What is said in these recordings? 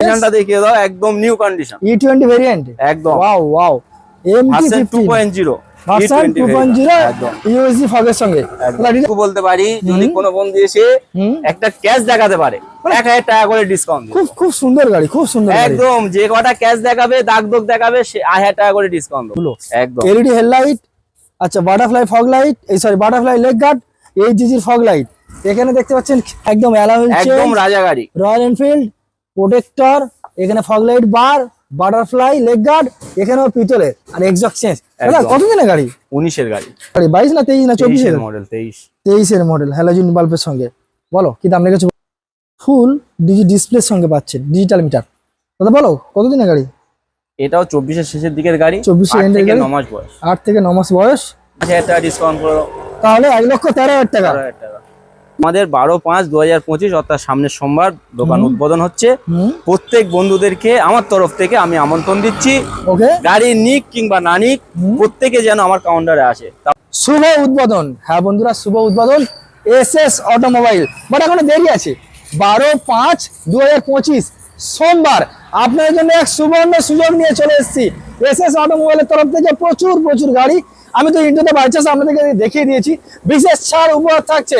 কন্ডিশনটা দেখিয়ে দাও একদম নিউ কন্ডিশন ই টোয়েন্টি ভেরিয়েন্ট একদম। ওয়াও ওয়াও ভার্সন ইউএসডি ফগের সঙ্গে। বলতে পারি যদি কোনো বন্ধু এসে একটা ক্যাশ দেখাতে পারে এক হাজার টাকা করে ডিসকাউন্ট খুব খুব সুন্দর গাড়ি খুব সুন্দর একদম যে কটা ক্যাশ দেখাবে দাগ দোগ দেখাবে সে আট হাজার টাকা করে ডিসকাউন্ট। একদম। এলইডি হেডলাইট আচ্ছা বাটারফ্লাই ফগ লাইট এই sorry butterfly leg guard fog light এখানে দেখতে পাচ্ছেন একদম একদম রাজা গাড়ি। রয়্যাল এনফিল্ড প্রোটেক্টর এখানে fog light bar butterfly leg guard এখানেও পিতলের আর এক্সস্ট চেঞ্জ। কত দিনের গাড়ি? উনিশের গাড়ি। গাড়ি বাইশ না তেইশ না চব্বিশের? মডেল তেইশ। তেইশের মডেল হ্যালোজিন বাল্বের সঙ্গে। বলো কি দাম লেগেছে? ফুল ডিজি ডিসপ্লের সঙ্গে পাচ্ছেন ডিজিটাল মিটার দাদা বলো কত দিনের গাড়ি? এটাও চব্বিশের শেষের দিকের গাড়ি 24 এর আট থেকে গাড়ি? মাস বয়স। আট থেকে ন মাস বয়স? হাজার টাকা ডিসকাউন্ট করে তাহলে এক লক্ষ তেরো হাজার টাকা। হাজার টাকা। আমাদের বারো পাঁচ দু হাজার পঁচিশ অর্থাৎ সামনের সোমবার দোকান উদ্বোধন হচ্ছে। প্রত্যেক বন্ধুদেরকে আমার তরফ থেকে আমি আমন্ত্রণ দিচ্ছি। ওকে। গাড়ি নিক কিংবা না নিক প্রত্যেকে যেন আমার কাউন্টারে আসে। শুভ উদ্বোধন। হ্যাঁ বন্ধুরা শুভ উদ্বোধন। S S automobile. বাট এখনও দেরি আছে। বারো পাঁচ দু হাজার পঁচিশ সোমবার আপনাদের জন্য এক সুবর্ণ সুযোগ নিয়ে চলে এসেছি। এস এস অটোমোবাইলের তরফ থেকে প্রচুর প্রচুর গাড়ি। আমি তো ইন্টারতে বাইচান্স আপনাদেরকে দেখিয়ে দিয়েছি। বিশেষ ছাড় উপহার থাকছে।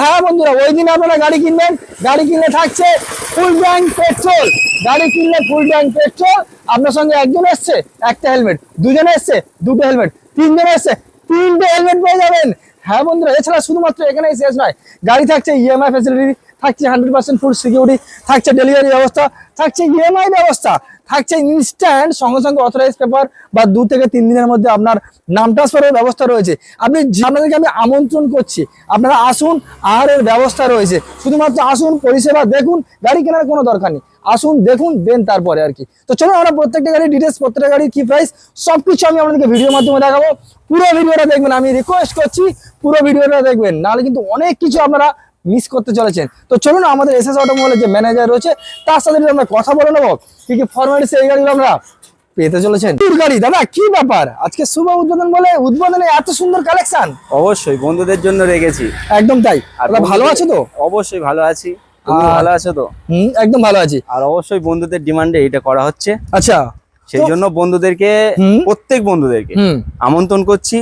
হ্যাঁ বন্ধুরা, ওই দিন আপনারা গাড়ি কিনবেন। গাড়ি কিনলে থাকছে ফুল ট্যাঙ্ক পেট্রোল গাড়ি কিনলে ফুল ট্যাঙ্ক পেট্রোল আপনার সঙ্গে একজন এসছে, একটা হেলমেট দুজনে এসছে, দুটো হেলমেট তিনজনে এসছে, তিনটে হেলমেট পেয়ে যাবেন। হ্যাঁ বন্ধুরা, এছাড়া শুধুমাত্র এখানেই শেষ নয়। গাড়ি থাকছে ইএমআই ফ্যাসিলিটি থাকছে হান্ড্রেড পার্সেন্ট ফুল সিকিউরিটি থাকছে ডেলিভারি ব্যবস্থা। থাকছে ইএমআই ব্যবস্থা। থাকছে ইনস্ট্যান্ট সঙ্গে সঙ্গে অথরাইজ পেপার বা দু থেকে তিন দিনের মধ্যে আপনার নাম ট্রান্সফারের ব্যবস্থা রয়েছে। আপনি আপনাদেরকে আমি আমন্ত্রণ করছি, আপনারা আসুন, আর এর ব্যবস্থা রয়েছে। শুধুমাত্র আসুন, পরিষেবা দেখুন, গাড়ি কেনার কোনো দরকার নেই। আসুন, দেখুন, দেন তারপরে আর কি। তো চলুন, আমরা প্রত্যেকটা গাড়ির ডিটেলস প্রত্যেকটা গাড়ির কি প্রাইস সব কিছু আমি আপনাদেরকে ভিডিওর মাধ্যমে দেখাবো। পুরো ভিডিওটা দেখবেন, আমি রিকোয়েস্ট করছি, পুরো ভিডিওটা দেখবেন। নাহলে কিন্তু অনেক কিছু আপনারা মিস করতে চলেছেন। তো চলুন আমাদের এস এস অটোমোবাইলের যে ম্যানেজার রয়েছে তার সাথে আমরা কথা বলে নেব কি কি ফরম্যালিটি এই গাড়িগুলো আমরা পেতে চলেছেন? গাড়ি দাদা কি ব্যাপার? আজকে শুভ উদ্বোধন বলে উদ্বোধনে এত সুন্দর কালেকশন অবশ্যই বন্ধুদের জন্য রেখেছি। একদম তাই। আর ভালো আছো তো? অবশ্যই ভালো আছি। ভালো আছো তো? হুম একদম ভালো আছি। আর অবশ্যই বন্ধুদের ডিমান্ডে এটা করা হচ্ছে। আচ্ছা সেই জন্য বন্ধুদেরকে প্রত্যেক বন্ধুদেরকে আমন্ত্রণ করছি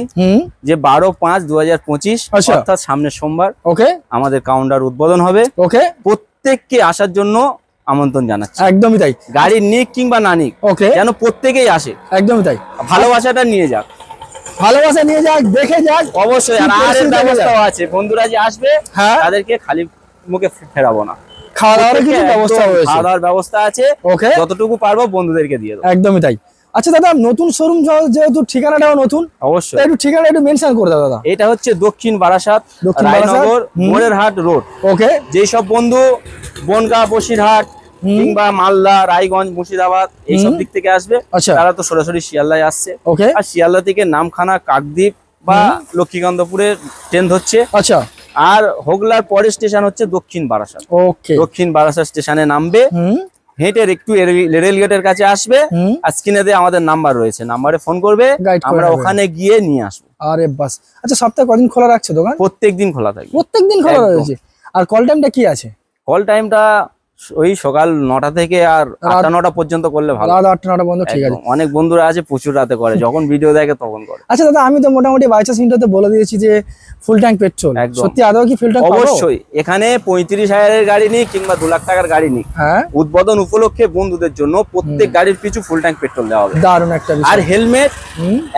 যে বারো পাঁচ দু হাজার পঁচিশ আচ্ছা। অর্থাৎ সামনের সোমবার ওকে। আমাদের কাউন্টার উদ্বোধন হবে। ওকে। প্রত্যেককে আসার জন্য আমন্ত্রণ জানাচ্ছি। একদমই তাই। গাড়ি নিক কিংবা না নিক ওকে। যেন প্রত্যেকেই আসে। একদমই তাই। ভালোবাসাটা নিয়ে যাক। ভালোবাসা নিয়ে যাক দেখে যাক। অবশ্যই আর ব্যবস্থাও আছে। বন্ধুরা যে আসবে হ্যাঁ। তাদেরকে খালি মুখে ফেরাবো না। খাওয়া দাওয়ার কিছু ব্যবস্থা রয়েছে। খাওয়া দাওয়ার ব্যবস্থা আছে। ওকে। যতটুকু পারব বন্ধুদেরকে দিয়ে দেবো। একদমই তাই। আচ্ছা দাদা নতুন শোরুম যেহেতু ঠিকানাটাও নতুন অবশ্যই। একটু ঠিকানা একটু মেনশন করে দাও দাদা। এটা হচ্ছে দক্ষিণ বারাসাত রায়নগর। রোড। ওকে। যেই সব বন্ধু বনগা বসিরহাট। কিংবা মালদা রায়গঞ্জ মুর্শিদাবাদ এইসব দিক থেকে আসবে আচ্ছা। তারা তো সরাসরি শিয়ালদায় আসছে। ওকে। আর শিয়ালদা থেকে নামখানা কাকদ্বীপ বা লক্ষ্মীকান্তপুরের ট্রেন ধরছে আচ্ছা। আর হোগলার পরের স্টেশন হচ্ছে দক্ষিণ বারাসাত। ওকে। দক্ষিণ বারাসাত স্টেশনে নামবে। হুম। হেঁটে একটু রেল গেটের কাছে আসবে। আর স্ক্রিনে আমাদের নাম্বার রয়েছে। নাম্বারে ফোন করবে। আমরা ওখানে গিয়ে নিয়ে আসব। আরে বাস। আচ্ছা সপ্তাহে কদিন খোলা রাখছে দোকান? প্রত্যেকদিন খোলা থাকে। প্রত্যেকদিন খোলা রয়েছে। আর কল টাইমটা কি আছে? কল টাইমটা ওই সকাল নটা থেকে আর আটটা নটা পর্যন্ত করলে ভালো। রাত আটটা নটা বন্ধ ঠিক আছে। অনেক বন্ধুরা আছে প্রচুর রাতে করে। যখন ভিডিও দেখে তখন করে। আচ্ছা দাদা আমি তো মোটামুটি বাইচান্স ইন্টারতে বলে দিয়েছি যে ফুল ট্যাঙ্ক পেট্রোল সত্যি আদৌ কি ফুল ট্যাঙ্ক অবশ্যই। এখানে পঁয়ত্রিশ হাজারের গাড়ি নিক কিংবা দু লাখ টাকার গাড়ি নিক। হ্যাঁ। উদ্বোধন উপলক্ষে বন্ধুদের জন্য প্রত্যেক গাড়ির পিছু ফুল ট্যাঙ্ক পেট্রোল দেওয়া হবে। দারুণ একটা আর হেলমেট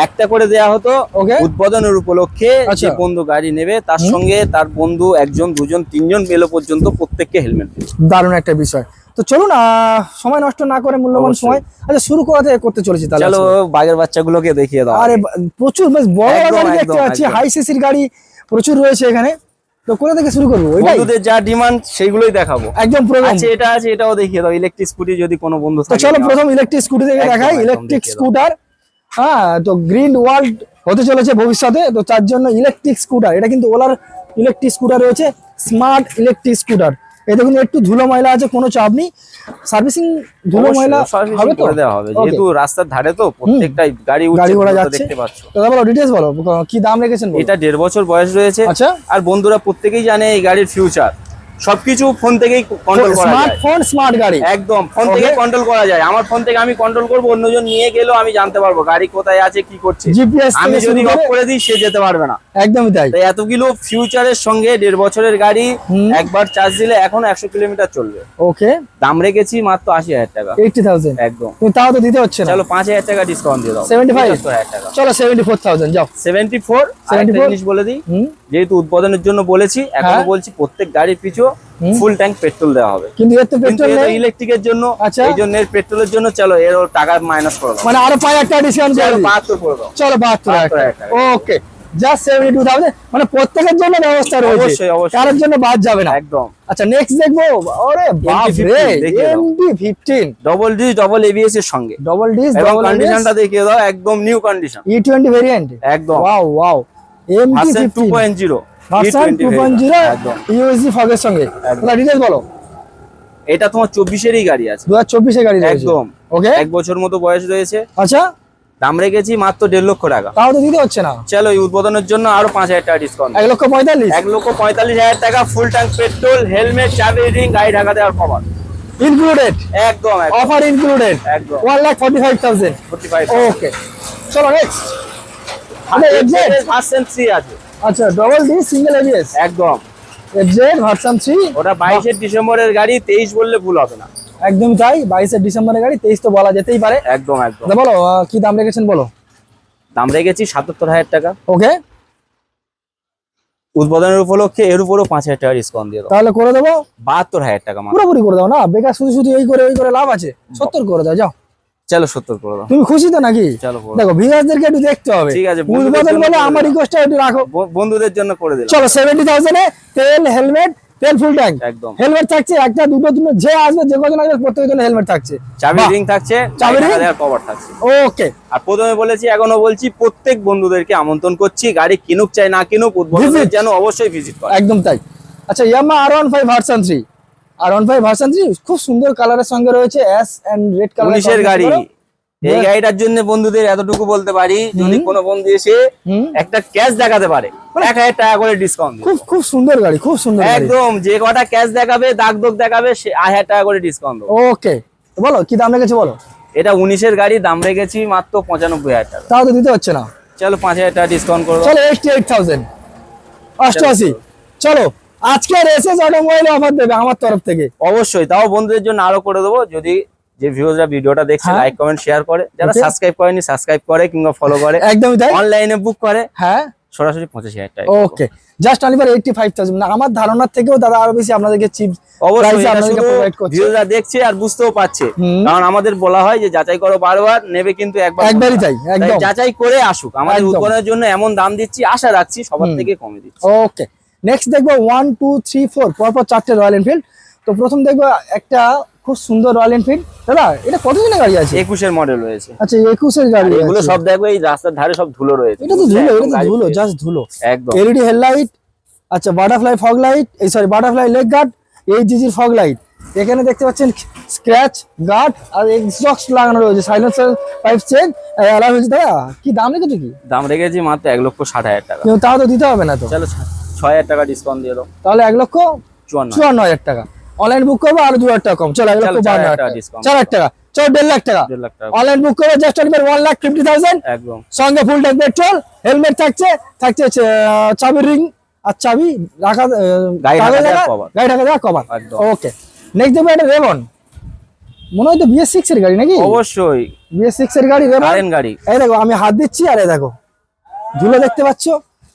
একটা করে দেয়া হতো ওকে উদ্বোধনের উপলক্ষে যে আচ্ছা। বন্ধু গাড়ি নেবে তার সঙ্গে তার বন্ধু একজন দুজন তিনজন মেলো পর্যন্ত প্রত্যেককে হেলমেট দারুণ একটা বিষয়। তো চলুন সময় নষ্ট না করে মূল্যবান সময়। আচ্ছা শুরু করা থেকে করতে চলেছি তাহলে চলো। বাগের বাচ্চাগুলোকে দেখিয়ে দাও। আরে প্রচুর বেশ বড় বড় গাড়ি দেখতে পাচ্ছি। হাই সিসির গাড়ি প্রচুর রয়েছে এখানে। তো কোথা থেকে শুরু করব? বন্ধুদের যা ডিমান্ড সেইগুলোই দেখাবো। একদম আছে এটা আছে এটাও দেখিয়ে দাও। ইলেকট্রিক স্কুটি যদি কোনো বন্ধু তো চলো প্রথম ইলেকট্রিক স্কুটি থেকে দেখাই। ইলেকট্রিক স্কুটার হ্যাঁ তো গ্রিন ওয়ার্ল্ড হতে চলেছে ভবিষ্যতে। তো তার জন্য ইলেকট্রিক স্কুটার এটা কিন্তু ওলার ইলেকট্রিক স্কুটার রয়েছে। স্মার্ট ইলেকট্রিক স্কুটার এ দেখুন একটু ধুলো ময়লা আছে কোনো চাপ নেই। সার্ভিসিং ধুলো ময়লা হবে তো? করে দেওয়া হবে। যেহেতু রাস্তার ধারে তো প্রত্যেকটাই গাড়ি গাড়ি ঘোড়া যাচ্ছে। দেখতে পাচ্ছ। দাদা বলো ডিটেইলস বলো কি দাম রেখেছেন এটা দেড় বছর বয়স রয়েছে। আচ্ছা। আর বন্ধুরা প্রত্যেকেই জানে এই গাড়ির ফিউচার সবকিছু ফোন থেকেই কন্ট্রোল করা যায়। স্মার্টফোন স্মার্ট গাড়ি। একদম ফোন থেকে কন্ট্রোল করা যায়। আমার ফোন থেকে আমি কন্ট্রোল করব অন্যজন নিয়ে গেলেও আমি জানতে পারব গাড়ি কোথায় আছে কি করছে। জিপিএস আমি যদি অফ করে দিই সে যেতে পারবে না। একদমই তাই। তাই এতগুলো ফিউচারের সঙ্গে দেড় বছরের গাড়ি একবার চার্জ দিলে এখন একশো কিলোমিটার চলবে। ওকে দাম রেখেছি মাত্র আশি হাজার টাকা। এইটটি থাউজেন্ড একদম। কিন্তু তাও তো দিতে হচ্ছে না। চলো পাঁচ হাজার টাকা ডিসকাউন্ট দিয়ে দাও। 75? পঁচাত্তর টাকা। চলো সেভেন্টি ফোর থাউজেন্ড যাও সেভেন্টি ফোর 74? বলে দিই। যেহেতু উদ্বোধনের জন্য বলেছি এখনও হ্যাঁ। বলছি প্রত্যেক গাড়ির পিছু ফুল ট্যাঙ্ক পেট্রোল দেওয়া হবে। কিন্তু পেট্রোল নেই। ইলেকট্রিকের জন্য আচ্ছা। এই জন্য এর পেট্রোলের জন্য চলো এর টাকা মাইনাস করে দাও। মানে আরও 5 টাকা ডিসকাউন্ট চলো 72 করে দাও। চলো 72 ওকে মানে প্রত্যেকের জন্য অবশ্যই অবশ্যই। কারোর জন্য বাদ যাবে না। একদম। আচ্ছা নেক্সট দেখব আরে রে MT 15 double D double ABS এর সঙ্গে। ডবল ডি এবং কন্ডিশনটা দেখিয়ে দাও একদম নিউ কন্ডিশন ই20 ভেরিয়েন্ট একদম। Wow wow MT 2.0 version two point zero একদম। ইউএসডি ফগের সঙ্গে। একদম। ডিটেলস বলো। এটা তোমার চব্বিশেরই গাড়ি আছে। দু হাজার চব্বিশে গাড়ি একদম। ওকে এক বছর মতো বয়স রয়েছে। আচ্ছা। দাম রেখেছি মাত্র দেড় লক্ষ টাকা। তাও তো দিতে হচ্ছে না। চলো এই উদ্বোধনের জন্য আরও পাঁচ হাজার টাকা ডিসকাউন্ট এক লক্ষ পঁয়তাল্লিশ। এক লক্ষ পঁয়তাল্লিশ হাজার টাকা ফুল ট্যাঙ্ক পেট্রোল হেলমেট চাবি রিং গাড়ি ঢাকা দেওয়ার কভার ইনক্লুডেড একদম অফার ইনক্লুডেড একদম। One lakh forty five thousand forty five okay চলো নেক্সট আছে আচ্ছা ডবল ডি সিঙ্গেল এবিএস একদম। এফজেড ভার্সন থ্রি ওটা বাইশের ডিসেম্বরের গাড়ি তেইশ বললে ভুল হবে না। একদম তাই বাইশে ডিসেম্বরের গাড়ি তেইশ তো বলা যেতেই পারে। একদম একদম। বলো কি দাম রেখেছেন বলো? দাম রেখেছি সাতাত্তর হাজার টাকা। ওকে। উদ্বোধনের উপলক্ষে এর উপরও পাঁচ হাজার টাকা ডিসকাউন্ট দিয়ে দাও তাহলে করে দেবো? বাহাত্তর হাজার টাকা পুরোপুরি করে দাও না বেকার শুধু শুধু এই করে ওই করে লাভ আছে। সত্তর করে দাও যাও। চলো সত্তর করে দাও। তুমি খুশি তো নাকি? চলো দেখো ভিউয়ারদেরকে একটু দেখতে হবে। ঠিক আছে, বলে আমার রিকোয়েস্টটা একটু রাখো। বন্ধুদের জন্য করে দিলাম। চলো সেভেন্টি থাউজেন্ডে তেল হেলমেট তেল ফুল ট্যাঙ্ক একদম। হেলমেট থাকছে একটা দুটো দুটো যে আসবে যে কজন আসবে প্রত্যেকের জন্য হেলমেট থাকছে। চাবি রিং থাকছে চাবি ring? কভার থাকছে। ওকে আর প্রথমে বলেছি এখনও বলছি প্রত্যেক বন্ধুদেরকে আমন্ত্রণ করছি গাড়ি কিনুক চাই না কিনুক উদ্বোধনের যেন অবশ্যই ভিজিট করে। একদম তাই। আচ্ছা Yamaha R one five version three R one five version three খুব সুন্দর কালারের সঙ্গে রয়েছে অ্যাশ এন্ড রেড কালার গাড়ি। এই গাড়িটার জন্য বন্ধুদের এতটুকু বলতে পারি যদি কোনো বন্ধু এসে একটা ক্যাশ দেখাতে পারে এক হাজার টাকা করে ডিসকাউন্ট খুব খুব সুন্দর গাড়ি খুব সুন্দর একদম যে কটা ক্যাশ দেখাবে দাগ দোগ দেখাবে সে আট হাজার টাকা করে ডিসকাউন্ট ওকে বলো কি দাম রেখেছে বলো? এটা উনিশের গাড়ি দাম রেখেছি মাত্র পঁচানব্বই হাজার টাকা। তাও তো দিতে হচ্ছে না। চলো পাঁচ হাজার টাকা ডিসকাউন্ট করে চলো এইট থাউজেন্ড অষ্টআশি। চলো আজকে এসএস অটোমোবাইল অফার দেবে আমার তরফ থেকে। অবশ্যই তাও বন্ধুদের জন্য আরও করে দেবো। যদি যে ভিউজরা ভিডিওটা দেখছে। লাইক কমেন্ট শেয়ার করে যারা সাবস্ক্রাইব করেনি সাবস্ক্রাইব করে কিংবা ফলো করে একদমই তাই। অনলাইনে বুক করে হ্যাঁ। সরাসরি পঁচাশি হাজার টাকা। Okay just only eighty five thousand আমার ধারণার থেকেও দাদা আরও বেশি আপনাদেরকে চিপ। ভিউজরা দেখছে আর বুঝতেও পারছে। কারণ আমাদের বলা হয় যে যাচাই করো বারবার নেবে কিন্তু একবার। একবারই। তাই, যাচাই করে আসুক। আমাদের। উৎপাদনের জন্য এমন দাম দিচ্ছি আশা রাখছি সবার থেকে কমে দিচ্ছি। ওকে নেক্সট দেখব ওয়ান টু থ্রি ফোর পরপর চারটে রয়্যাল এনফিল্ড তো প্রথম দেখব একটা খুব সুন্দর রয়্যাল এনফিল্ড দাদা এটা কত দিনের গাড়ি আছে? একুশের মডেল রয়েছে। আচ্ছা একুশের গাড়ি এগুলো সব দেখবে এই রাস্তার ধারে সব ধুলো রয়েছে। এটা তো ধুলো এটা তো ধুলো জাস্ট ধুলো। একদম। এলইডি হেডলাইট আচ্ছা বাটারফ্লাই ফগ লাইট এই সরি বাটারফ্লাই লেগ গার্ড এই জিজির ফগ লাইট এখানে দেখতে পাচ্ছেন স্ক্র্যাচ গার্ড আর এক্সজস্ট লাগানো রয়েছে সাইলেন্সার পাইপ চেক অ্যালাউ হয়েছে। দাদা কি দাম রেখেছো কি? দাম রেখেছি মাত্র এক লক্ষ ষাট হাজার টাকা। তাও তো দিতে হবে না তো। চলো ছয় হাজার টাকা ডিসকাউন্ট দিয়ে দাও। তাহলে এক লক্ষ চুয়ান্ন হাজার। টাকা। অনলাইন বুক করব আর দু হাজার টাকা কম। চলো এক লক্ষ চার বান্ন হাজার টাকা। টাকা চার হাজার টাকা। চলো দেড় লাখ টাকা। অনলাইন বুক করব just one lakh fifty thousand একদম। সঙ্গে ফুল ট্যাঙ্ক পেট্রোল হেলমেট থাকছে থাকছে চাবির রিং আর চাবি রাখা গাড়ি ঢাকা দেওয়া কভার ওকে নেক্সট একটা মনে হয় তো বিএস সিক্স এর গাড়ি নাকি? অবশ্যই। বিএস সিক্স এর গাড়ি গাড়ি। এই দেখো আমি হাত দিচ্ছি আর এই দেখো। ধুলো দেখতে পাচ্ছ?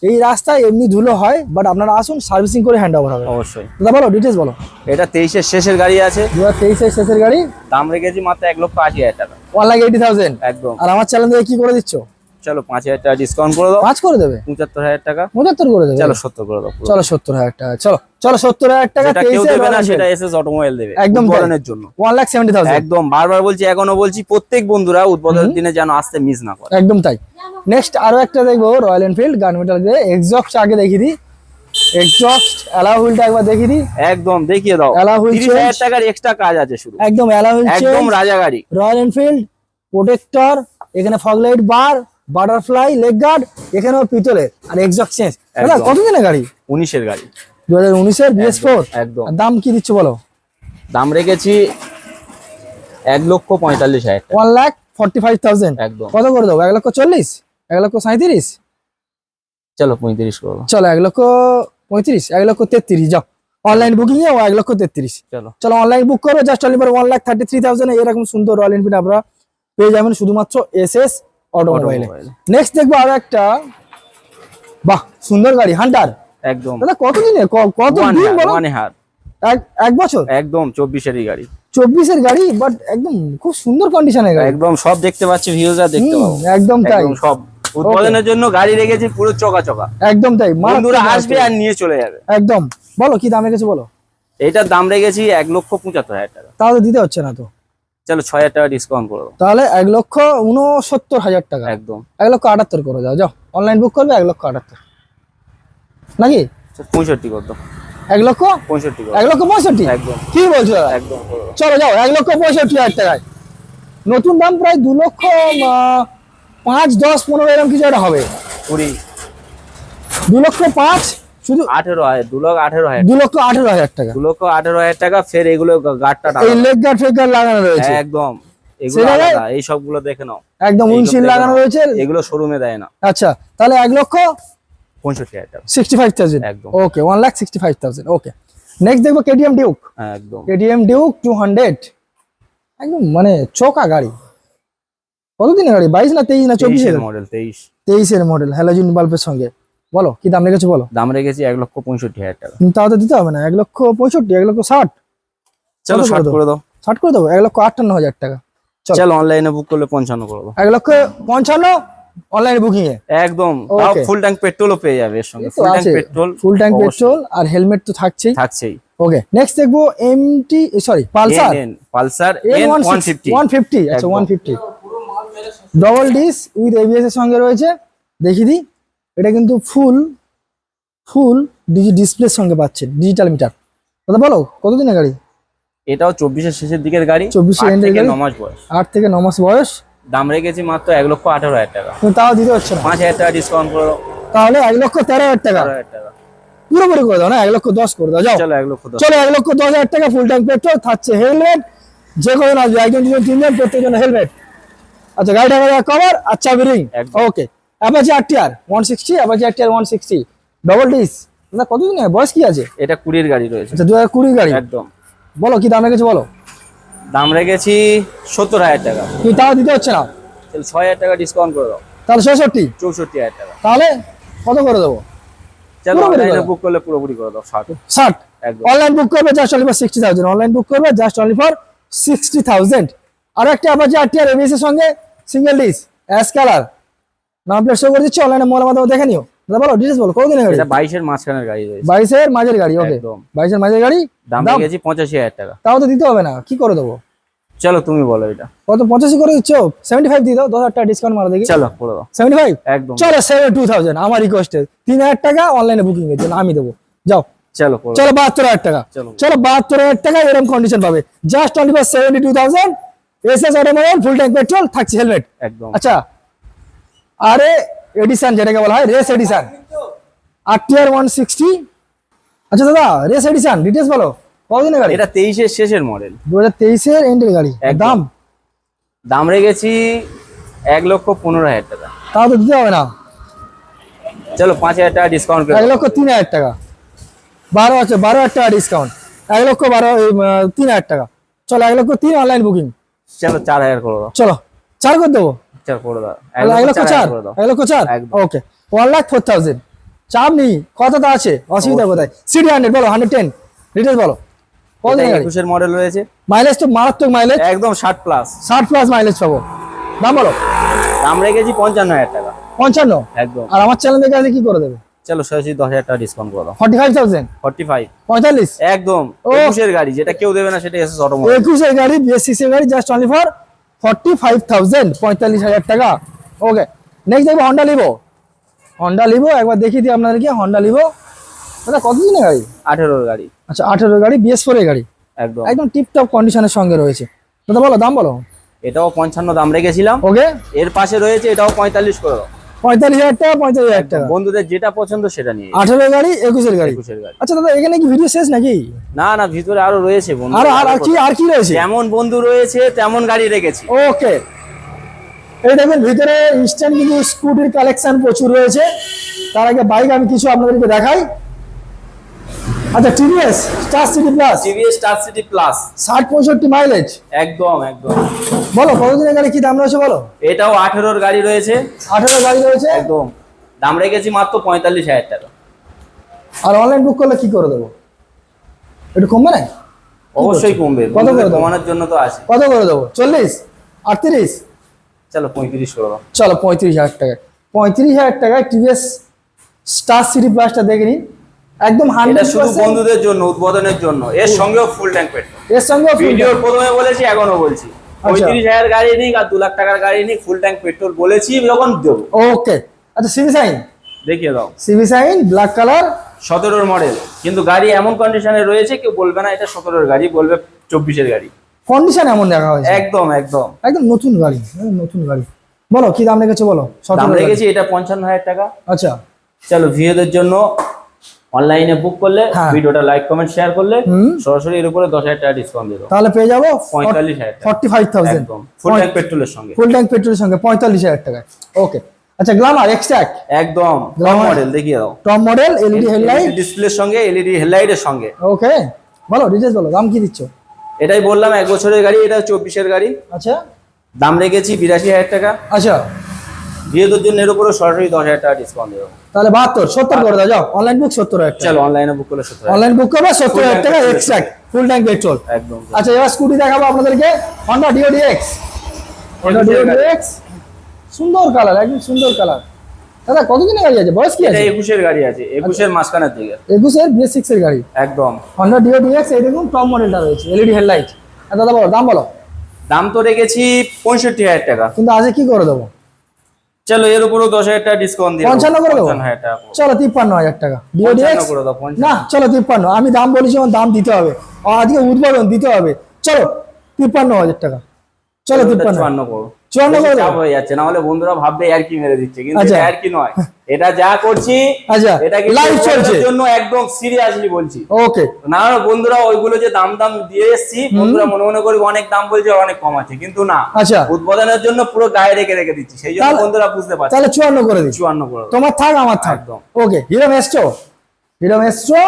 এই রাস্তায় এমনি ধুলো হয় বাট আপনারা আসুন সার্ভিসিং করে হ্যান্ড ওভার হবে। অবশ্যই। দাদা বলো ডিটেলস বলো। এটা তেইশের শেষের গাড়ি আছে। দু হাজার তেইশের শেষের গাড়ি? দাম রেখেছি মাত্র এক লক্ষ আশি হাজার টাকা। One lakh eighty thousand. একদম। আর আমার চ্যানেল কি করে দিচ্ছ? চলো পাঁচ হাজার টাকা ডিসকাউন্ট করে দাও। পাঁচ করে দেবে? পঁচাত্তর হাজার টাকা। পঁচাত্তর করে দেবে? চলো সত্তর করে দাও চলো সত্তর হাজার টাকা চলো চলো সত্তর হাজার টাকা কেউ দেবে না সেটা এসএস অটোমোবাইল দেবে একদম তাই। জন্য। ওয়ান লাখ সেভেন্টি থাউজেন্ড একদম বারবার বলছি এখনও বলছি প্রত্যেক বন্ধুরা উদ্বোধনের দিনে যেন আসতে মিস না করে। একদম তাই। নেক্সট আরও একটা দেখব Royal Enfield gunmetal grey exhaust আগে দেখিয়ে দিই। এক্সস্ট অ্যালা একবার দেখিয়ে দিই। একদম দেখিয়ে দাও। Wheel হাজার টাকার এক্সট্রা কাজ আছে শুধু। একদম অ্যালা হুইল একদম রাজা গাড়ি রয়্যাল এনফিল্ড প্রোটেক্টর এখানে fog light bar butterfly leg guard এখানেও পিতলের আর এক্সস্ট চেঞ্জ। দাদা। কত দিনের গাড়ি? উনিশের গাড়ি। দু হাজার উনিশের বিএস ফোর? একদম। দাম কি দিচ্ছ বলো? দাম রেখেছি এক লক্ষ পঁয়তাল্লিশ হাজার one lakh forty five thousand. একদম। কত করে দেবো এক লক্ষ চল্লিশ? এক লক্ষ সাঁত্রিশ চলো পঁয়ত্রিশ করব চলো এক লক্ষ পঁয়ত্রিশ এক লক্ষ তেত্রিশ যাও। অনলাইন বুকিং এ এক লক্ষ তেত্রিশ। চলো। চলো অনলাইন বুক করো just only one lakh thirty three thousand এরকম সুন্দর রয়্যাল এনফিল্ড আমরা পেয়ে যাবেন শুধুমাত্র এস এস অটোমোবাইলে নেক্সট দেখব আরও একটা। বাহ সুন্দর গাড়ি হান্টার একদম। দাদা কত দিনে কত দিন বলো? এক বছর? একদম চব্বিশেরই গাড়ি। চব্বিশের গাড়ি বাট একদম খুব সুন্দর কন্ডিশনের গাড়ি। একদম সব দেখতে পাচ্ছি ভিউজার দেখতে পাবো। একদম তাই। সব। উৎপাদনের জন্য গাড়ি রেখেছি পুরো চকা চকা। একদম তাই বন্ধুরা আসবে আর নিয়ে চলে যাবে। একদম। বলো কি দামে গেছে বলো? এটার দাম রেখেছি এক লক্ষ পঁচাত্তর হাজার টাকা। তাহলে দিতে হচ্ছে না তো। চলো ছয় হাজার টাকা ডিসকাউন্ট করো তাহলে এক লক্ষ উনসত্তর হাজার টাকা। একদম। এক লক্ষ আটাত্তর করে যাও যাও। অনলাইন বুক করবে এক লক্ষ আটাত্তর। নাকি? পঁয়ষট্টি দাও। এক লক্ষ? পঁয়ষট্টি এক লক্ষ পঁয়ষট্টি? একদম। কি বলছো দাদা? একদম চলো যাও এক লক্ষ পঁয়ষট্টি হাজার টাকায়। নতুন দাম প্রায় দু লক্ষ পাঁচ দশ পনেরো এরকম কিছু একটা হবে। কুড়ি। দু লক্ষ পাঁচ শুধু আঠেরো হাজার দু লক্ষ আঠেরো হাজার দু লক্ষ আঠেরো হাজার টাকা। দু লক্ষ আঠেরো হাজার টাকা ফের এগুলো গাড়টা এই লেগ গার্ড ফেগ গার্ড লাগানো রয়েছে। একদম। এই সবগুলো দেখে নাও। একদম লাগানো রয়েছে। এগুলো শোরুমে দেয় না। আচ্ছা তাহলে এক লক্ষ পঁয়ষট্টি হাজার টাকা। সিক্সটি ফাইভ থাউজেন্ড একদম। Okay one lakh sixty five thousand okay next দেখব কেটিএম ডিউক হ্যাঁ, একদম। কেটিএম ডিউক টু হান্ড্রেড একদম মানে চোকা গাড়ি। কতদিনের গাড়ি? বাইশ না তেইশ না চব্বিশের? মডেল তেইশ। তেইশের মডেল হ্যালোজিন বাল্বের সঙ্গে। বলো কি দাম রেখেছো বলো? দাম রেখেছি এক লক্ষ পঁয়ষট্টি হাজার টাকা। তাও তো দিতে হবে না এক লক্ষ পঁয়ষট্টি এক লক্ষ ষাট। চলো ষাট? করে দাও। ষাট করে দেবো? এক লক্ষ আটান্ন হাজার টাকা। চলো। অনলাইনে বুক করলে পঞ্চান্ন করে দাও। এক লক্ষ পঞ্চান্ন অনলাইন বুকিং এ। একদম। ফুল ট্যাঙ্ক পেট্রোলও পেয়ে যাবে এর সঙ্গে। Full tank petrol full tank petrol আর হেলমেট তো থাকছেই। থাকছেই। ওকে নেক্সট দেখব MT sorry Pulsar Pulsar N আচ্ছা ডবল ডিস উইথ এবিএস এর সঙ্গে রয়েছে। দেখি দি এটা কিন্তু ফুল ফুল ডিজি ডিসপ্লের সঙ্গে পাচ্ছেন ডিজিটাল মিটার দাদা বলো কতদিনের গাড়ি? এটাও চব্বিশের শেষের দিকের গাড়ি 24 এর আট end এর থেকে? ন মাস বয়স। আট থেকে ন মাস বয়স? দাম রেখেছি মাত্র এক লক্ষ আঠারো হাজার টাকা। তাও দিতে হচ্ছে না। পাঁচ হাজার টাকা ডিসকাউন্ট করো তাহলে এক লক্ষ তেরো হাজার টাকা। পুরোপুরি করে দাও না এক লক্ষ দশ করে দাও যাও। চলো এক লক্ষ চলো এক লক্ষ দশ হাজার টাকা ফুল ট্যাঙ্ক পেট্রোল থাকছে হেলমেট যে কজন আসবে একজন দুজন তিনজন প্রত্যেকজন হেলমেট আচ্ছা গাড়িটা কভার আচ্ছা বিরিং। Okay Apache R T R one sixty Apache R one sixty double disc দাদা কতদিন? বয়স কি আছে? এটা কুড়ির গাড়ি রয়েছে। আচ্ছা দু হাজার কুড়ি গাড়ি। একদম। বলো কি দাম রেখেছো বলো? দাম রেখেছি সত্তর হাজার টাকা। কিন্তু তাও দিতে হচ্ছে না? তাহলে ছয় হাজার টাকা ডিসকাউন্ট করে দাও। তাহলে ছষট্টি চৌষট্টি হাজার টাকা। তাহলে কত করে দেবো? চলো অনলাইনে বুক করলে পুরোপুরি করে দাও ষাট। ষাট? অনলাইন বুক করবে just only for sixty thousand online book করবে just only for sixty thousand আর একটা আর এবিএস এর সঙ্গে single disc ash colour name plate show করে দিচ্ছি অনলাইনে মোবাইল মাধ্যমে দেখে নিও। দাদা বলো ডিটেলস বলো গাড়ি? এটা বাইশের মাঝখানের গাড়ি রয়েছে। বাইশের মাঝের গাড়ি ওকে একদম। বাইশের মাঝের গাড়ি? দাম? রেখেছি পঁচাশি টাকা। তাও তো দিতে হবে না কি করে দেবো? চলো তুমি বলো এটা। কত পঁচাশি করে দিচ্ছ? সেভেন্টি ফাইভ দিয়ে দাও দশ হাজার টাকা ডিসকাউন্ট মারা দেখি। চলো করে দাও। সেভেন্টি ফাইভ একদম। চলো সেভেন টু থাউজেন্ড আমার রিকোয়েস্টে তিন হাজার টাকা অনলাইনে বুকিং এর জন্য আমি দেবো। যাও। চলো চলো বাহাত্তর হাজার টাকা। চলো চলো বাহাত্তর হাজার টাকা এরকম কন্ডিশন পাবে। Just only for seventy two thousand S S automobile full tank petrol থাকছে হেলমেট একদম। আচ্ছা আরে এডিশন যেটাকে বলা হয় race edition R TR one sixty আচ্ছা দাদা রেস এডিশন ডিটেলস বলো কতদিনের গাড়ি? এটা তেইশের শেষের মডেল দু হাজার তেইশের এন্ডের গাড়ি। দাম? দাম রেখেছি এক লক্ষ পনেরো হাজার টাকা। তাও তো দিতে হবে না। চলো পাঁচ হাজার টাকা ডিসকাউন্ট এক লক্ষ তিন হাজার টাকা। বারো আছে বারো হাজার টাকা ডিসকাউন্ট এক লক্ষ বারো তিন হাজার টাকা। চলো এক লক্ষ তিন অনলাইন বুকিং চলো চার হাজার করে দাও। চলো চার করে দেবো। চল করে দাও। এক লক্ষ চার এক লক্ষ চার okay one lakh four thousand চাপ নেই। কত তো আছে। অসুবিধা কোথায়? সিটি হান্ড্রেড বলো হান্ড্রেড টেন ডিটেলস বলো। একুশের মডেল রয়েছে। মাইলেজ তো মারাত্মক মাইলেজ একদম ষাট প্লাস ষাট প্লাস মাইলেজ পাবো। দাম বলো। দাম রেখেছি পঞ্চান্ন হাজার টাকা। পঞ্চান্ন? একদম। আর আমার চ্যানেল দেখে কি করে দেবে? চলো সরাসরি দশ হাজার টাকা ডিসকাউন্ট করে দাও। Forty five thousand forty five পঁয়তাল্লিশ? একদম। একুশের গাড়ি যেটা কেউ দেবে না সেটা এসএস অটোমোবাইল একুশের গাড়ি বিএসসিসি গাড়ি just only for forty five thousand পঁয়তাল্লিশ হাজার টাকা। ওকে নেক্সট দেখব হন্ডা লিভো হন্ডা লিভো একবার দেখিয়ে দিই আপনাদেরকে হন্ডা লিভো দাদা কতদিনের গাড়ি? আঠেরোর গাড়ি। আচ্ছা আঠেরোর গাড়ি বিএস ফোরের গাড়ি। একদম। একদম টিপটপ কন্ডিশনের সঙ্গে রয়েছে। দাদা বলো দাম বলো। এটাও পঞ্চান্ন দাম রেখেছিলাম। ওকে এর পাশে রয়েছে এটাও পঁয়তাল্লিশ করে। পঁয়তাল্লিশ হাজার টাকা পঁয়তাল্লিশ হাজার টাকা। বন্ধুদের যেটা পছন্দ সেটা নিয়ে। আঠেরো গাড়ি একুশের গাড়ি। একুশের গাড়ি। আচ্ছা দাদা এখানে কি ভিডিও শেষ নাকি? না না ভিতরে আরও রয়েছে বন্ধু। আর আর কি আর কি রয়েছে? যেমন বন্ধু রয়েছে তেমন গাড়ি রেখেছি। ওকে এই দেখুন ভিতরে ইনস্ট্যান্ট কিন্তু স্কুটির কালেকশন প্রচুর রয়েছে। তার আগে বাইক আমি কিছু আপনাদেরকে দেখাই। আচ্ছা TVS Star City plus TVS Star City plus ষাট পঁয়ষট্টি মাইলেজ একদম একদম। বলো কতদিনের গাড়ি? কি দাম রয়েছে বলো? এটাও আঠেরোর গাড়ি রয়েছে। আঠেরো গাড়ি রয়েছে? একদম। দাম রেখেছি মাত্র পঁয়তাল্লিশ হাজার টাকা। আর অনলাইন বুক করলে কি করে দেবো? একটু কমবে না? অবশ্যই কমবে কত করে? কমানোর জন্য তো আছে। কত করে দেবো? চল্লিশ? আটত্রিশ? চলো পঁয়ত্রিশ করে দাও। চলো পঁয়ত্রিশ হাজার টাকা পঁয়ত্রিশ হাজার টাকায় টিভিএস স্টার সিটি প্লাসটা দেখে নিন একদম এটা হান্ড্রেড শুধু বন্ধুদের জন্য উদ্বোধনের জন্য। এর সঙ্গেও ফুল ট্যাঙ্ক পেট্রোল এর সঙ্গে ভিডিওর প্রথমে বলেছি এখনও বলছি। পঁয়ত্রিশ হাজার গাড়ি নিক আর দু লাখ টাকার গাড়ি নিক ফুল ট্যাঙ্ক পেট্রোল বলেছি যখন দেবো। ওকে আচ্ছা সিভি সাইন দেখিয়ে দাও। সিভি সাইন ব্ল্যাক কালার সতেরোর মডেল কিন্তু গাড়ি এমন কন্ডিশনে রয়েছে কেউ বলবে না এটা সতেরোর গাড়ি বলবে চব্বিশের গাড়ি। কন্ডিশন এমন দেখা হয়েছে। একদম একদম। একদম নতুন গাড়ি নতুন গাড়ি। বলো কি দাম রেখেছো বলো? দাম রেখেছি এটা পঞ্চান্ন হাজার টাকা। আচ্ছা। চলো ভিওদের জন্য অনলাইনে বুক করলে। ভিডিওটা লাইক কমেন্ট শেয়ার করলে। সরাসরি এর উপরে দশ হাজার টাকা ডিসকাউন্ট দেবো। তাহলে পেয়ে যাব পঁয়তাল্লিশ হাজার টাকা। ফর্টি ফাইভ থাউজেন্ড একদম। ফুল ট্যাঙ্ক পেট্রোলের সঙ্গে। ফুল ট্যাঙ্ক পেট্রোলের সঙ্গে পঁয়তাল্লিশ হাজার টাকায়। ওকে আচ্ছা গ্লামার এক্সট্যাক একদম। Glamour। মডেল দেখিয়ে দাও। টপ মডেল এলইডি হেডলাইট ডিসপ্লের সঙ্গে এলইডি হেডলাইটের সঙ্গে। ওকে বলো ডিটেলস বলো দাম কি দিচ্ছ? এটাই বললাম এক বছরের গাড়ি এটা চব্বিশের গাড়ি। আচ্ছা। দাম রেখেছি বিরাশি হাজার টাকা। আচ্ছা। বিয়েদের জন্য এর উপরে সরাসরি দশ হাজার টাকা ডিসকাউন্ট দেবো। তাহলে বাহাত্তর সত্তর করে দাও যাও। অনলাইন বুক সত্তর হাজার চলো অনলাইনে বুক করলে সত্তর অনলাইন বুক করবে সত্তর হাজার টাকা এক্সট্রাক্ট ফুল ট্যাঙ্ক পেট্রোল একদম আচ্ছা এবার স্কুটি দেখাবো আপনাদেরকে। হন্ডা ডিওডি এক্স হন্ডা ডিওডি এক্স সুন্দর কালার একদম সুন্দর কালার দাদা কতদিনের গাড়ি আছে? বয়স কি আছে? একুশের গাড়ি আছে একুশের মাঝখানের দিকে। একুশের বিএস সিক্স এর গাড়ি। একদম। হন্ডা এক্স এই দেখুন টপ মডেলটা রয়েছে এলইডি হেডলাইট দাদা বলো দাম বলো। দাম তো রেখেছি পঁয়ষট্টি হাজার টাকা। কিন্তু আজকে কি করে দেবো? চলো এর উপরও দশ হাজার টাকা ডিসকাউন্ট দিই পঞ্চান্ন করে দেবো? চলো তিপ্পান্ন হাজার টাকা। না চলো তিপ্পান্ন। আমি দাম বলেছি আমার দাম দিতে হবে। আর আজকে উদ্বোধন দিতে হবে। চলো তিপ্পান্ন হাজার টাকা। চলো তিপ্পান্ন। করো। চুয়ান্ন করে বেশি দাও। চাপ হয়ে যাচ্ছে না হলে বন্ধুরা ভাববে আর কি মেরে দিচ্ছে কিন্তু আচ্ছা। আর কি নয়। এটা যা করছি আচ্ছা এটা কি লাইভ চলছে। জন্য একদম সিরিয়াসলি বলছি। ওকে না না, বন্ধুরা ওইগুলো যে দাম দাম দিয়ে এসছি বন্ধুরা মনে মনে করি অনেক দাম বলছে অনেক কম আছে কিন্তু না। আচ্ছা। উদ্বোধনের জন্য পুরো গায়ে রেখে রেখে দিচ্ছি সেই জন্য বন্ধুরা বুঝতে পারছে। তাহলে চুয়ান্ন করে দিচ্ছি চুয়ান্ন করে তোমার থাক আমার থাক। একদম। Okay Hero Maestro Hero Maestro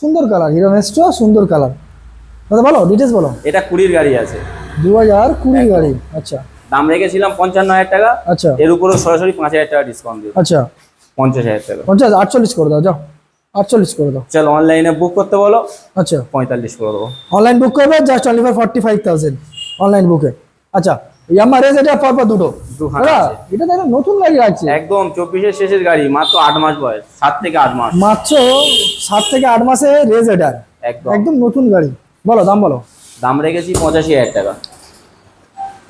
সুন্দর কালার হিরো মেস্ট্রো সুন্দর কালার দাদা বলো ডিটেলস বলো। এটা কুড়ির গাড়ি আছে। দু হাজার কুড়ি গাড়ি আচ্ছা। দাম রেখেছিলাম পঞ্চান্ন হাজার টাকা। আচ্ছা। এর উপরে সরাসরি পাঁচ হাজার টাকা ডিসকাউন্ট দিব আচ্ছা। পঞ্চাশ হাজার টাকা। পঞ্চাশ আটচল্লিশ করে দাও যাও। আটচল্লিশ করে দাও। চলো অনলাইনে বুক করতে বলো। আচ্ছা। পঁয়তাল্লিশ করে দেবো। অনলাইন বুক করবে just only for forty five thousand online বুকে আচ্ছা এটা পরপর দুটো। এটা দেখো নতুন গাড়ি আছে একদম চব্বিশের শেষের গাড়ি মাত্র আট মাস বয়স সাত থেকে আট মাস। মাত্র সাত থেকে আট মাসে এটার একদম। একদম নতুন গাড়ি। বলো দাম বলো। দাম রেখেছি পঁচাশি হাজার টাকা।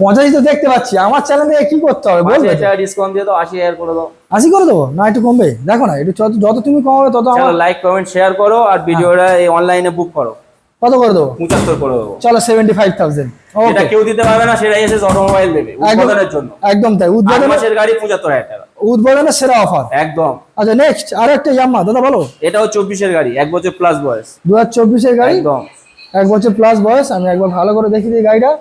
পঁচাশি তো দেখতে পাচ্ছি। আমার চ্যানেলে কি করতে হবে? বলবে ডিসকাউন্ট দিয়ে দাও আশি হাজার করে দাও। আশি করে দেবো? না একটু কমবে। দেখো না একটু যত- তুমি কমাবে তত আমার লাইক কমেন্ট শেয়ার করো আর ভিডিওটা এই অনলাইনে বুক করো। কত করে দেবো? পঁচাত্তর করে দেবো। চলো সেভেন্টি ফাইভ থাউজেন্ড যেটা কেউ দিতে পারবে না সেটা এসে অটোমোবাইল দেবে উদ্বোধনের জন্য। একদম তাই আট উদ্বোধনের মাসের গাড়ি পঁচাত্তর হাজার টাকা। উদ্বোধনের সেরা অফার একদম। আচ্ছা নেক্সট আর একটা ইয়াম্মা দাদা বলো। এটাও চব্বিশের গাড়ি এক বছর প্লাস বয়স। দু হাজার চব্বিশের গাড়ি? একদম। এক বছর প্লাস বয়স আমি একবার ভালো করে দেখি দিই গাড়িটা।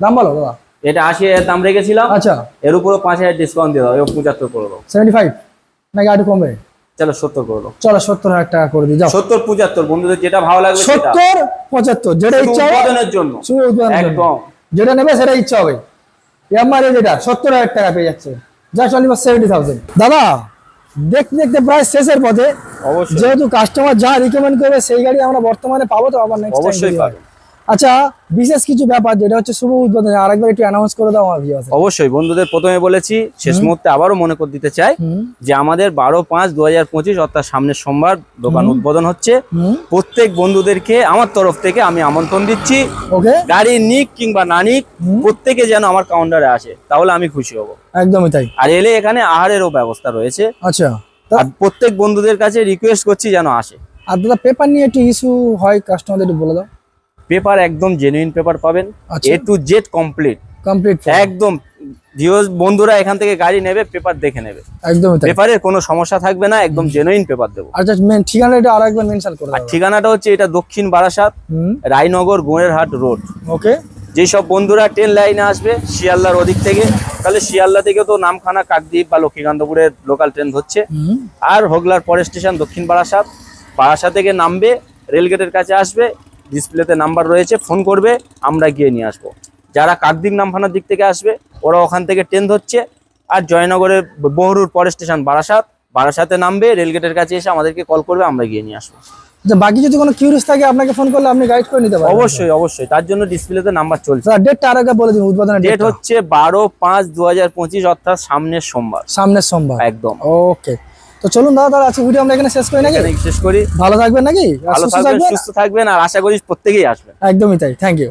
দাম বলো দাদা। এটা আশি হাজার দাম রেখেছিলাম। আচ্ছা। এর উপরে পাঁচ হাজার ডিসকাউন্ট দিয়ে দাও এবার পঁচাত্তর করে দাও সেভেন্টি ফাইভ নাকি আর কমবে? চলো সত্তর করে দাও চলো সত্তর হাজার টাকা করে দিই যাও। সত্তর পঁচাত্তর বন্ধুদের যেটা ভালো লাগবে সেটা। সত্তর পঁচাত্তর যেটা ইচ্ছা হবে। উৎপাদনের জন্য। শুধু উদ্বোধনের জন্য। একদম। যেটা নেবে সেটা ইচ্ছা হবে। এমআরএ যেটা সত্তর হাজার টাকা পেয়ে যাচ্ছে। Just only for seventy thousand দাদা দেখতে দেখতে প্রায় শেষের পথে। অবশ্যই। যেহেতু কাস্টমার যা রিকমেন্ড করবে সেই গাড়ি আমরা বর্তমানে পাবো তো আবার নেক্সট অবশ্যই পাবে। আচ্ছা বিশেষ কিছু ব্যাপার যেটা হচ্ছে শুভ উদ্বোধন আরেকবার একটু অ্যানাউন্স করে দাও আমার ভিউয়ার্স অবশ্যই বন্ধুদের প্রথমে বলেছি শেষ মুহূর্তে আবারও মনে করে দিতে চাই যে আমাদের বারো পাঁচ দু হাজার পঁচিশ অর্থাৎ সামনের সোমবার দোকান উদ্বোধন হচ্ছে। প্রত্যেক বন্ধুদেরকে আমার তরফ থেকে আমি আমন্ত্রণ দিচ্ছি। ওকে। গাড়ি নিক কিংবা না নিক। প্রত্যেকে যেন আমার কাউন্টারে আসে তাহলে আমি খুশি হব। একদমই তাই। আর এলে এখানে আহারেরও ব্যবস্থা রয়েছে। আচ্ছা আর প্রত্যেক বন্ধুদের কাছে রিকোয়েস্ট করছি যেন আসে। আর দাদা পেপার নিয়ে একটু ইস্যু হয় কাস্টমারদের বলে দাও। পেপার একদম জেনুইন পেপার পাবেন। A to Z complete complete একদম ভিউজ বন্ধুরা এখান থেকে গাড়ি নেবে পেপার দেখে নেবে। একদমই তাই। পেপারের কোনো সমস্যা থাকবে না একদম জেনুইন পেপার দেবো। আচ্ছা মেন ঠিকানা এটা আরেকবার মেনশন করে আর ঠিকানাটা হচ্ছে এটা দক্ষিণ বারাসাত রায়নগর গোড়েরহাট রোড। ওকে। যেই সব বন্ধুরা ট্রেন লাইনে আসবে শিয়ালদার ওদিক থেকে তাহলে শিয়ালদা থেকে তো নামখানা কাকদ্বীপ বা লক্ষ্মীকান্তপুরের লোকাল ট্রেন ধরছে। আর হোগলার পরের স্টেশন দক্ষিণ বারাসাত বারাসা থেকে নামবে রেলগেটের কাছে আসবে ডিসপ্লেতে নাম্বার রয়েছে ফোন করবে আমরা গিয়ে নিয়ে আসব। যারা কাকদ্বীপ নামখানার দিক থেকে আসবে ওরা ওখান থেকে ট্রেন ধরছে। আর জয়নগরের বহরুর পরের স্টেশন বারাসাত বারাসাতে নামবে রেলগেটের কাছে এসে আমাদেরকে কল করবে আমরা গিয়ে নিয়ে আসব। আচ্ছা বাকি যদি কোনো কিউরিয়াস থাকে আপনাকে ফোন করলে আপনি গাইড করে নিতে পারবেন অবশ্যই অবশ্যই তার জন্য ডিসপ্লেতে নাম্বার চলছে। স্যার ডেটটা আর একবার বলে দিন উদ্বোধনের ডেট ডেট হচ্ছে বারো পাঁচ দু হাজার পঁচিশ অর্থাৎ সামনের সোমবার। সামনের সোমবার। একদম। ওকে তো চলুন দাদা তাহলে আজকে ভিডিও আমরা এখানে শেষ করি নাকি? শেষ করি। ভালো থাকবেন নাকি? ভালো সুস্থ থাকবেন থাকবেন? সুস্থ থাকবেন আর আশা করি প্রত্যেকেই আসবেন। একদমই তাই থ্যাংক ইউ